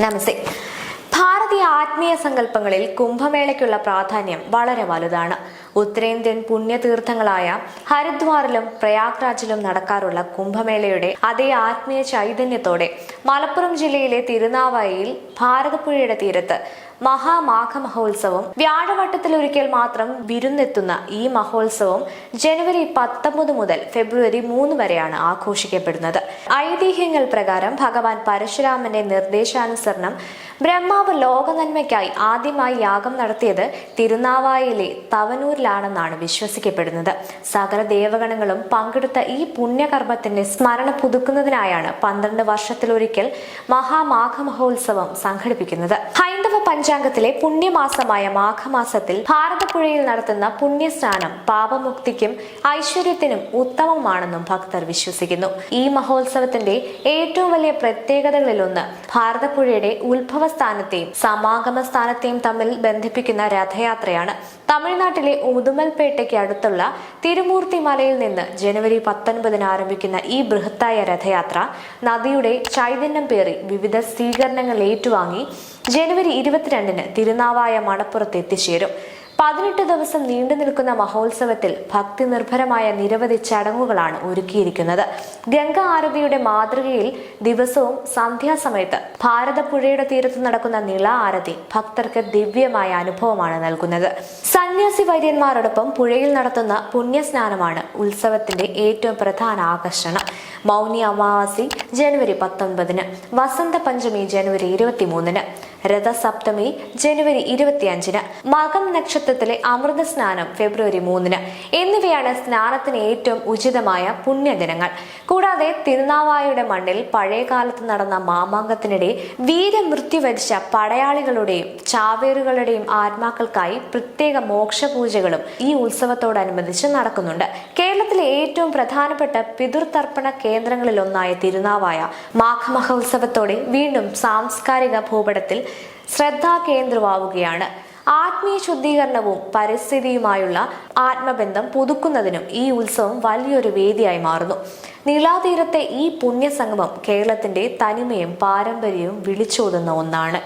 നമസ്തേ. ഭാരതീയ ആത്മീയ സങ്കല്പങ്ങളിൽ കുംഭമേളയ്ക്കുള്ള പ്രാധാന്യം വളരെ വലുതാണ്. ഉത്തരേന്ത്യൻ പുണ്യതീർത്ഥങ്ങളായ ഹരിദ്വാറിലും പ്രയാഗ്രാജിലും നടക്കാറുള്ള കുംഭമേളയുടെ അതേ ആത്മീയ ചൈതന്യത്തോടെ മലപ്പുറം ജില്ലയിലെ തിരുനാവായയിൽ ഭാരതപ്പുഴയുടെ തീരത്ത് മഹാമാഘ മഹോത്സവം വ്യാഴവട്ടത്തിൽ ഒരിക്കൽ മാത്രം വിരുന്നെത്തുന്ന ഈ മഹോത്സവം ജനുവരി പത്തൊമ്പത് മുതൽ ഫെബ്രുവരി മൂന്ന് വരെയാണ് ആഘോഷിക്കപ്പെടുന്നത്. ഐതിഹ്യങ്ങൾ പ്രകാരം ഭഗവാൻ പരശുരാമന്റെ നിർദ്ദേശാനുസരണം ബ്രഹ്മാവ് ലോകനന്മയ്ക്കായി ആദ്യമായി യാഗം നടത്തിയത് തിരുനാവായയിലെ തിരുനാവായിലെ തവനൂരിലാണെന്നാണ് വിശ്വസിക്കപ്പെടുന്നത്. സകല ദേവഗണങ്ങളും പങ്കെടുത്ത ഈ പുണ്യകർമ്മത്തിന്റെ സ്മരണ പുതുക്കുന്നതിനായാണ് പന്ത്രണ്ട് വർഷത്തിലൊരിക്കൽ മഹാമാഘ മഹോത്സവം സംഘടിപ്പിക്കുന്നത്. ഹൈന്ദവ പഞ്ചാംഗത്തിലെ പുണ്യമാസമായ മാഘമാസത്തിൽ ഭാരതപ്പുഴയിൽ നടത്തുന്ന പുണ്യസ്നാനം പാപമുക്തിക്കും ഐശ്വര്യത്തിനും ഉത്തമമാണെന്നും ഭക്തർ വിശ്വസിക്കുന്നു. ഈ മഹോത്സവത്തിന്റെ ഏറ്റവും വലിയ പ്രത്യേകതകളിലൊന്ന് ഭാരതപ്പുഴയുടെ ഉത്ഭവസ്ഥാനത്തെയും സമാഗമ സ്ഥാനത്തെയും തമ്മിൽ ബന്ധിപ്പിക്കുന്ന രഥയാത്രയാണ്. തമിഴ്നാട്ടിലെ ഉദുമൽപേട്ടയ്ക്ക് അടുത്തുള്ള തിരുമൂർത്തി മലയിൽ നിന്ന് ജനുവരി പത്തൊൻപതിന് ആരംഭിക്കുന്ന ഈ ബൃഹത്തായ രഥയാത്ര നദിയുടെ ചൈതന്യം പേറി വിവിധ സ്വീകരണങ്ങൾ ഏറ്റുവാങ്ങി ജനുവരി ഇരുപത്തിരണ്ടിന് തിരുനാവായ മണപ്പുറത്ത് എത്തിച്ചേരും. പതിനെട്ട് ദിവസം നീണ്ടു നിൽക്കുന്ന മഹോത്സവത്തിൽ ഭക്തി നിർഭരമായ നിരവധി ചടങ്ങുകളാണ് ഒരുക്കിയിരിക്കുന്നത്. ഗംഗ ആരതിയുടെ മാതൃകയിൽ ദിവസവും സന്ധ്യാസമയത്ത് ഭാരതപ്പുഴയുടെ തീരത്ത് നടക്കുന്ന നിള ആരതി ഭക്തർക്ക് ദിവ്യമായ അനുഭവമാണ് നൽകുന്നത്. സന്യാസി വൈദ്യന്മാരോടൊപ്പം പുഴയിൽ നടത്തുന്ന പുണ്യസ്നാനമാണ് ഉത്സവത്തിന്റെ ഏറ്റവും പ്രധാന ആകർഷണം. മൗനി അമാവാസി ജനുവരി പത്തൊൻപതിന് വസന്ത പഞ്ചമി ജനുവരി ഇരുപത്തിമൂന്നിന് രഥസപ്തമി ജനുവരി ഇരുപത്തിയഞ്ചിന് മകം നക്ഷത്രത്തിലെ അമൃത സ്നാനം ഫെബ്രുവരി മൂന്നിന് എന്നിവയാണ് സ്നാനത്തിന് ഏറ്റവും ഉചിതമായ പുണ്യദിനങ്ങൾ. കൂടാതെ തിരുനാവായയുടെ മണ്ണിൽ പഴയകാലത്ത് നടന്ന മാമാങ്കത്തിനിടെ വീരമൃത്യു വരിച്ച പടയാളികളുടെയും ചാവേറുകളുടെയും ആത്മാക്കൾക്കായി പ്രത്യേക മോക്ഷപൂജകളും ഈ ഉത്സവത്തോടനുബന്ധിച്ച് നടക്കുന്നുണ്ട്. കേരളത്തിലെ ഏറ്റവും പ്രധാനപ്പെട്ട പിതൃതർപ്പണ കേന്ദ്രങ്ങളിലൊന്നായ തിരുനാവായ മാഘമഹോത്സവത്തോടെ വീണ്ടും സാംസ്കാരിക ഭൂപടത്തിൽ ശ്രദ്ധാകേന്ദ്രമാവുകയാണ്. ആത്മീയ ശുദ്ധീകരണവും പരിസ്ഥിതിയുമായുള്ള ആത്മബന്ധം പുതുക്കുന്നതിനും ഈ ഉത്സവം വലിയൊരു വേദിയായി മാറുന്നു. നീളാതീരത്തെ ഈ പുണ്യസംഗമം കേരളത്തിന്റെ തനിമയും പാരമ്പര്യവും വിളിച്ചോതുന്ന ഒന്നാണ്.